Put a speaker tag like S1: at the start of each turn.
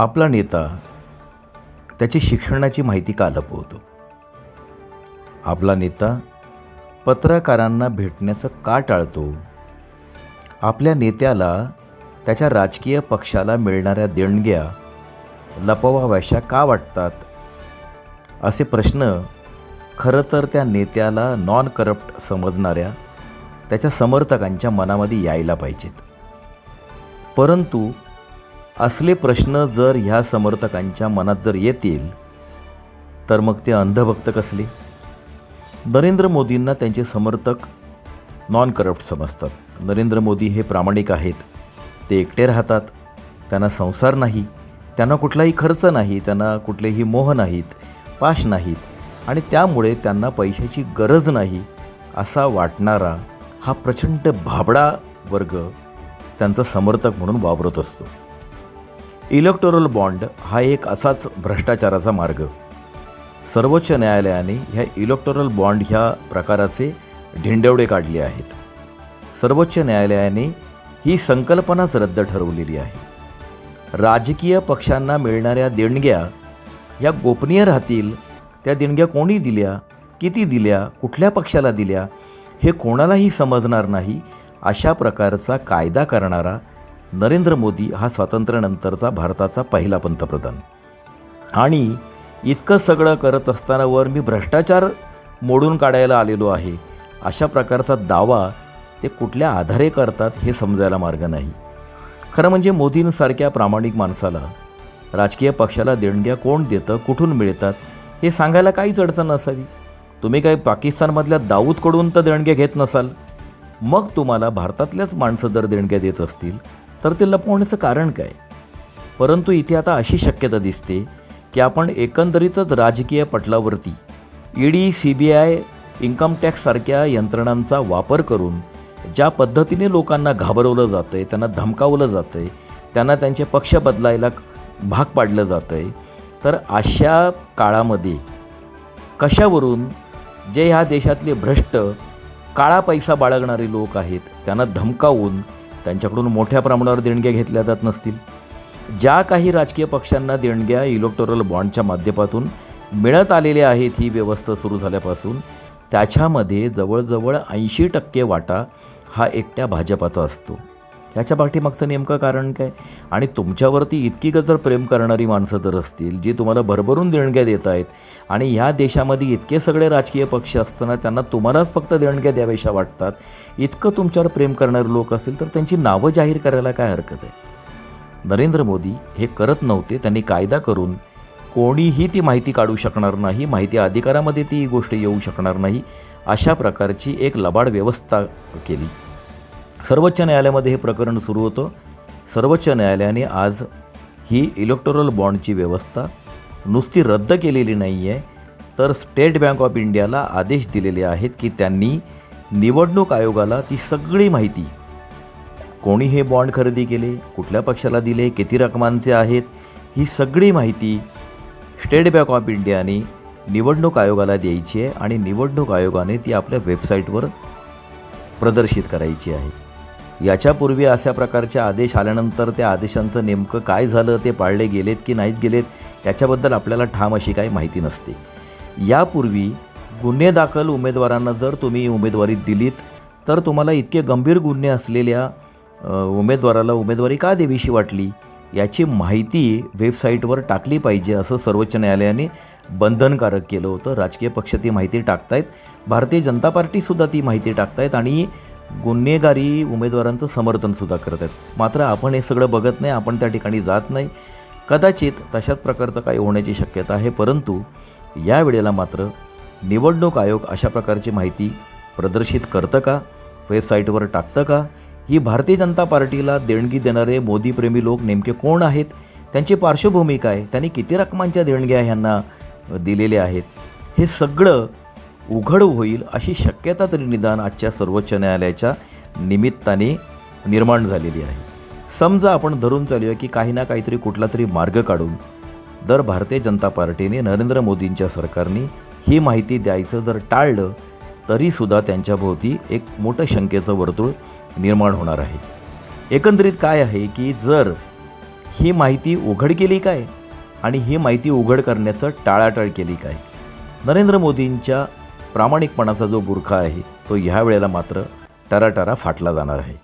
S1: आपला नेता त्याची शिक्षणाची माहिती का लपवतो? आपला नेता पत्रकारांना भेटण्याचं का टाळतो? आपल्या नेत्याला त्याच्या राजकीय पक्षाला मिळणाऱ्या देणग्या लपवाव्याशा का वाटतात? असे प्रश्न खरं तर त्या नेत्याला नॉन करप्ट समजणाऱ्या त्याच्या समर्थकांच्या मनामध्ये यायला पाहिजेत. परंतु असले प्रश्न जर ह्या समर्थकांच्या मनात जर येतील तर मग ते अंधभक्त कसले? नरेंद्र मोदींना त्यांचे समर्थक नॉन करप्ट समजतात. नरेंद्र मोदी हे प्रामाणिक आहेत. ते एकटे राहतात. त्यांना संसार नाही. त्यांना कुठलाही खर्च नाही. त्यांना कुठलेही मोह नाहीत. पाश नाहीत. आणि त्यामुळे त्यांना पैशाची गरज नाही असा वाटणारा हा प्रचंड भाबडा वर्ग त्यांचा समर्थक म्हणून वावरत असतो. इलेक्टोरल बॉन्ड हा एक असाच भ्रष्टाचाराचा मार्ग. सर्वोच्च न्यायालयाने ह्या इलेक्टोरल बॉन्ड ह्या प्रकाराचे ढिंडवडे काढले आहेत. सर्वोच्च न्यायालयाने ही संकल्पनाच रद्द ठरवलेली आहे. राजकीय पक्षांना मिळणाऱ्या देणग्या या गोपनीय राहतील त्या देणग्या कोणी दिल्या किती दिल्या कुठल्या पक्षाला दिल्या हे कोणालाही समजणार नाही अशा प्रकारचा कायदा करणारा नरेंद्र मोदी हा स्वातंत्र्यानंतरचा भारताचा पहिला पंतप्रधान. आणि इतकं सगळं करत असतानावर मी भ्रष्टाचार मोडून काढायला आलेलो आहे अशा प्रकारचा दावा ते कुठल्या आधारे करतात हे समजायला मार्ग नाही. खरं म्हणजे मोदींसारख्या प्रामाणिक माणसाला राजकीय पक्षाला देणग्या कोण देतं कुठून मिळतात हे सांगायला काहीच अडचण नसावी. तुम्ही काही पाकिस्तानमधल्या दाऊदकडून तर देणग्या घेत नसाल. मग तुम्हाला भारतातल्याच माणसं जर देणग्या देत असतील तर ते लपवण्याचं कारण काय? परंतु इथे आता अशी शक्यता दिसते की आपण एकंदरीतच राजकीय पटलावरती ED C B I income टॅक्ससारख्या यंत्रणांचा वापर करून ज्या पद्धतीने लोकांना घाबरवलं जातं आहे त्यांना धमकावलं जातं आहे त्यांना त्यांचे पक्ष बदलायला भाग पाडलं जातं आहे तर अशा काळामध्ये कशावरून जे ह्या देशातले भ्रष्ट काळा पैसा बाळगणारे लोक आहेत त्यांना धमकावून त्यांच्याकडून मोठ्या प्रमाणावर देणग्या घेतल्या जात नसतील. ज्या काही राजकीय पक्षांना देणग्या इलेक्टोरल बॉन्डच्या माध्यमातून मिळत आलेल्या आहेत ही व्यवस्था सुरू झाल्यापासून त्याच्यामध्ये जवळजवळ ऐंशी टक्के वाटा हा एकट्या भाजपाचा असतो. ह्याच्या पाठीमागचं नेमकं कारण काय? आणि तुमच्यावरती इतकी गजर प्रेम करणारी माणसं जर असतील जी तुम्हाला भरभरून देणग्या देत आहेत. आणि ह्या देशामध्ये इतके सगळे राजकीय पक्ष असताना त्यांना तुम्हालाच फक्त देणग्या द्याव्याशा वाटतात. इतकं तुमच्यावर प्रेम करणारे लोक असतील तर त्यांची नावं जाहीर करायला काय हरकत आहे? नरेंद्र मोदी हे करत नव्हते त्यांनी कायदा करून कोणीही ती माहिती काढू शकणार नाही माहिती अधिकारामध्ये ती गोष्ट येऊ शकणार नाही अशा प्रकारची एक लबाड व्यवस्था केली. सर्वोच्च न्यायालयामध्ये हे प्रकरण सुरू होतं. सर्वोच्च न्यायालयाने आज ही इलेक्टोरल बॉन्डची व्यवस्था नुसती रद्द केलेली नाही आहे तर स्टेट बँक ऑफ इंडियाला आदेश दिलेले आहेत की त्यांनी निवडणूक आयोगाला ती सगळी माहिती कोणी हे बॉन्ड खरेदी केले कुठल्या पक्षाला दिले किती रकमांचे आहेत ही सगळी माहिती स्टेट बँक ऑफ इंडियाने निवडणूक आयोगाला द्यायची आहे आणि निवडणूक आयोगाने ती आपल्या वेबसाईटवर प्रदर्शित करायची आहे. याच्यापूर्वी अशा प्रकारचे आदेश आल्यानंतर त्या आदेशांचं नेमकं काय झालं ते पाळले गेलेत की नाहीत गेलेत याच्याबद्दल आपल्याला ठाम अशी काही माहिती नसते. यापूर्वी गुन्हे दाखल उमेदवारांना जर तुम्ही उमेदवारी दिलीत तर तुम्हाला इतके गंभीर गुन्हे असलेल्या उमेदवाराला उमेदवारी का देवीशी वाटली? याची माहिती वेबसाईटवर टाकली पाहिजे असं सर्वोच्च न्यायालयाने बंधनकारक केलं होतं. राजकीय पक्ष ती माहिती टाकतायत. भारतीय जनता पार्टीसुद्धा ती माहिती टाकतायत आणि गुन्हेगारी उमेदवारांचं समर्थनसुद्धा करत आहेत. मात्र आपण हे सगळं बघत नाही आपण त्या ठिकाणी जात नाही. कदाचित तशाच प्रकारचं काही होण्याची शक्यता आहे परंतु या वेळेला मात्र निवडणूक आयोग अशा प्रकारची माहिती प्रदर्शित करतं का? वेबसाईटवर टाकतं का? ही भारतीय जनता पार्टीला देणगी देणारे मोदीप्रेमी लोक नेमके कोण आहेत? त्यांची पार्श्वभूमी काय? त्यांनी किती रकमांच्या देणग्या ह्यांना दिलेल्या आहेत? हे सगळं उघड होईल अशी शक्यता तरी निदान आजच्या सर्वोच्च न्यायालयाच्या निमित्ताने निर्माण झालेली आहे. समजा आपण धरून चालूया की काही ना काहीतरी कुठला तरी मार्ग काढून जर भारतीय जनता पार्टीने नरेंद्र मोदींच्या सरकारने ही माहिती द्यायचं जर टाळलं तरीसुद्धा त्यांच्याभोवती एक मोठं शंकेचं वर्तुळ निर्माण होणार आहे. एकंदरीत काय आहे की जर ही माहिती उघड केली काय आणि ही माहिती उघड करण्याचं टाळाटाळ केली काय? नरेंद्र मोदींच्या प्रामाणिकपणाचा जो बुरखा आहे तो ह्या वेळेला मात्र टराटरा फाटला जाणार आहे.